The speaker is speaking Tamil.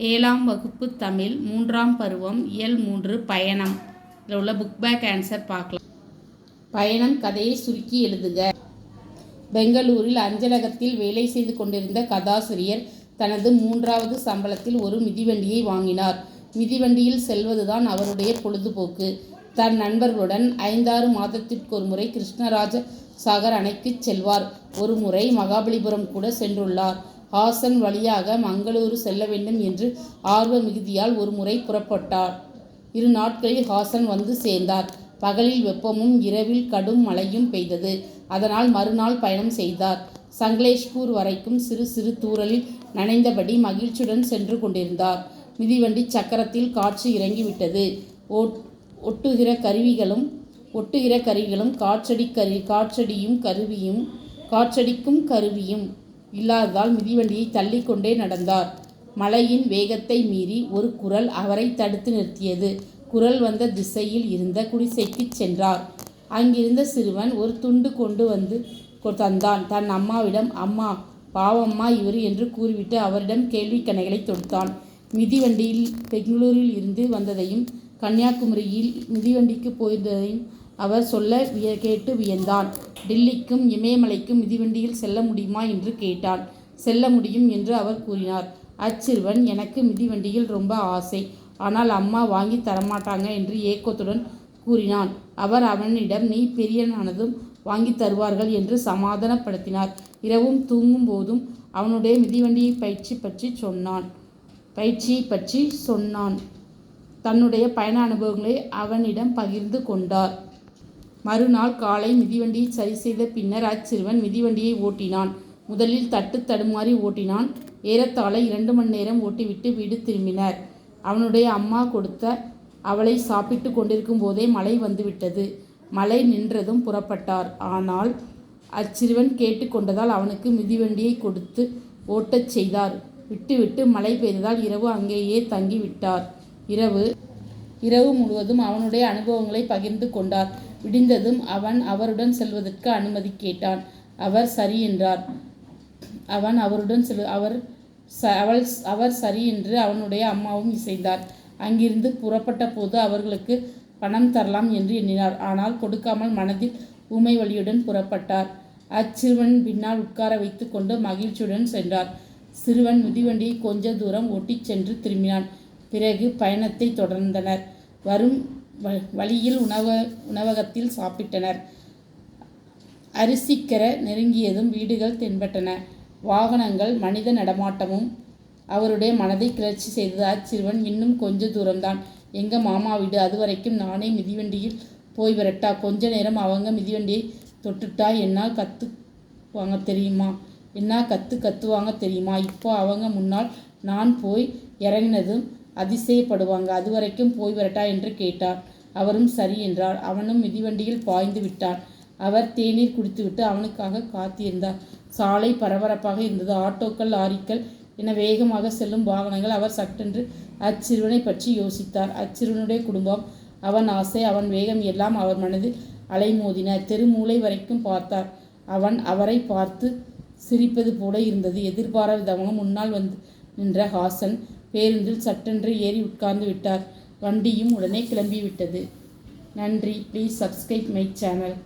ஏழாம் வகுப்பு தமிழ் மூன்றாம் பருவம் இயல் மூன்று பயணம். இதில் உள்ள புக் பேக் ஆன்சர் பார்க்கலாம். பயணம் கதையை சுருக்கி எழுதுக. பெங்களூரில் அஞ்சலகத்தில் வேலை செய்து கொண்டிருந்த கதாசிரியர் தனது மூன்றாவது சம்பளத்தில் ஒரு மிதிவண்டியை வாங்கினார். மிதிவண்டியில் செல்வதுதான் அவருடைய பொழுதுபோக்கு. தன் நண்பர்களுடன் ஐந்தாறு மாதத்திற்கு ஒரு முறை கிருஷ்ணராஜ சாகர் அணைக்குச் செல்வார். ஒரு முறை மகாபலிபுரம் கூட சென்றுள்ளார். ஹாசன் வழியாக மங்களூரு செல்ல வேண்டும் என்று ஆர்வ மிகுதியால் ஒரு முறை புறப்பட்டார். இரு நாட்களில் ஹாசன் வந்து சேர்ந்தார். பகலில் வெப்பமும் இரவில் கடும் மழையும் பெய்தது. அதனால் மறுநாள் பயணம் செய்தார். சங்கலேஷ்பூர் வரைக்கும் சிறு சிறு தூரலில் நனைந்தபடி மகிழ்ச்சியுடன் சென்று கொண்டிருந்தார். மிதிவண்டி சக்கரத்தில் காற்று இறங்கிவிட்டது. ஒட்டுகிற கருவிகளும் ஒட்டுகிற கருவிகளும் காற்றடி கரு காற்றடியும் கருவியும் காற்றடிக்கும் கருவியும் இல்லாததால் மிதிவண்டியை தள்ளிக்கொண்டே நடந்தார். மழையின் வேகத்தை மீறி ஒரு குரல் அவரை தடுத்து நிறுத்தியது. குரல் வந்த திசையில் இருந்த குடிசைக்கு சென்றார். அங்கிருந்த சிறுவன் ஒரு துண்டு கொண்டு வந்து தந்தான். தன் அம்மாவிடம் அம்மா பாவம்மா இவர் என்று கூறிவிட்டு அவரிடம் கேள்வி கணைகளை தொடுத்தான். மிதிவண்டியில் பெங்களூரில் இருந்து வந்ததையும் கன்னியாகுமரியில் மிதிவண்டிக்கு போயிருந்ததையும் அவர் சொல்ல விய கேட்டு வியந்தான். டில்லிக்கும் இமயமலைக்கும் மிதிவண்டியில் செல்ல முடியுமா என்று கேட்டான். செல்ல முடியும் என்று அவர் கூறினார். அச்சிறுவன் எனக்கு மிதிவண்டியில் ரொம்ப ஆசை. ஆனால் அம்மா வாங்கி தரமாட்டாங்க என்று ஏக்கத்துடன் கூறினான். அவர் அவனிடம் நீ பெரியனானதும் வாங்கி தருவார்கள் என்று சமாதானப்படுத்தினார். இரவும் தூங்கும் போதும் அவனுடைய மிதிவண்டியை பயிற்சி பற்றி சொன்னான். பயிற்சியை பற்றி சொன்னான். தன்னுடைய பயண அனுபவங்களை அவனிடம் பகிர்ந்து கொண்டார். மறுநாள் காலை மிதிவண்டியை சரி செய்த பின்னர் அச்சிறுவன் மிதிவண்டியை ஓட்டினான். முதலில் தட்டு தடுமாறி ஓட்டினான். ஏறத்தாழ இரண்டு மணி நேரம் ஓட்டிவிட்டு வீடு திரும்பினர். அவனுடைய அம்மா கொடுத்த அவளை சாப்பிட்டு கொண்டிருக்கும் போதே மழை வந்துவிட்டது. மழை நின்றதும் புறப்பட்டார். ஆனால் அச்சிறுவன் கேட்டுக்கொண்டதால் அவனுக்கு மிதிவண்டியை கொடுத்து ஓட்டச் செய்தார். விட்டுவிட்டு மழை பெய்ததால் இரவு அங்கேயே தங்கிவிட்டார். இரவு இரவு முழுவதும் அவனுடைய அனுபவங்களை பகிர்ந்து கொண்டார். விடிந்ததும் அவன் அவருடன் செல்வதற்கு அனுமதி கேட்டான். அவர் சரி என்றார். அவன் அவருடன் செல் அவர் ச அவள் அவர் சரி என்று அவனுடைய அம்மாவும் இசைந்தார். அங்கிருந்து புறப்பட்ட போது அவர்களுக்கு பணம் தரலாம் என்று எண்ணினார். ஆனால் கொடுக்காமல் மனதில் ஊமை வழியுடன் புறப்பட்டார். அச்சிறுவன் பின்னால் உட்கார வைத்து கொண்டு மகிழ்ச்சியுடன் சென்றார். சிறுவன் மிதிவண்டியை கொஞ்ச தூரம் ஓட்டிச் சென்று திரும்பினான். பிறகு பயணத்தை தொடர்ந்தனர். வரும் வழியில் உணவ உணவகத்தில் சாப்பிட்டனர். அரிசிக்கர நெருங்கியதும் வீடுகள் தென்பட்டன. வாகனங்கள் மனித நடமாட்டமும் அவருடைய மனதை கிளர்ச்சி செய்தது. அச்சிறுவன் இன்னும் கொஞ்ச தூரம்தான். எங்க மாமா வீடு? அது வரைக்கும் நானே மிதிவண்டியில் போய் வரட்டா. கொஞ்ச நேரம் அவங்க மிதிவண்டியை தொட்டுட்டா என்னால் கற்றுவாங்க தெரியுமா? என்ன கத்து கத்துவாங்க தெரியுமா? இப்போ அவங்க முன்னால் நான் போய் இறங்கினதும் அதிசயப்படுவாங்க. அது வரைக்கும் போய் வரட்டா என்று கேட்டார். அவரும் சரி என்றார். அவனும் மிதிவண்டியில் பாய்ந்து விட்டான். அவர் தேநீர் குடித்துவிட்டு அவனுக்காக காத்திருந்தார். சாலை பரபரப்பாக இருந்தது. ஆட்டோக்கள் லாரிக்கள் என வேகமாக செல்லும் வாகனங்கள் அவர் சட்டென்று அச்சிறுவனை பற்றி யோசித்தார். அச்சிறுவனுடைய குடும்பம் அவன் ஆசை அவன் வேகம் எல்லாம் அவர் மனதில் அலைமோதின. தெருமூலை வரைக்கும் பார்த்தார். அவன் அவரை பார்த்து சிரிப்பது போல இருந்தது. எதிர்பாராத விதமாக முன்னால் வந்து நின்ற ஹாசன் பேருந்தில் சட்டென்று ஏறி உட்கார்ந்து விட்டார். வண்டியும் உடனே கிளம்பிவிட்டது. நன்றி. Please subscribe my channel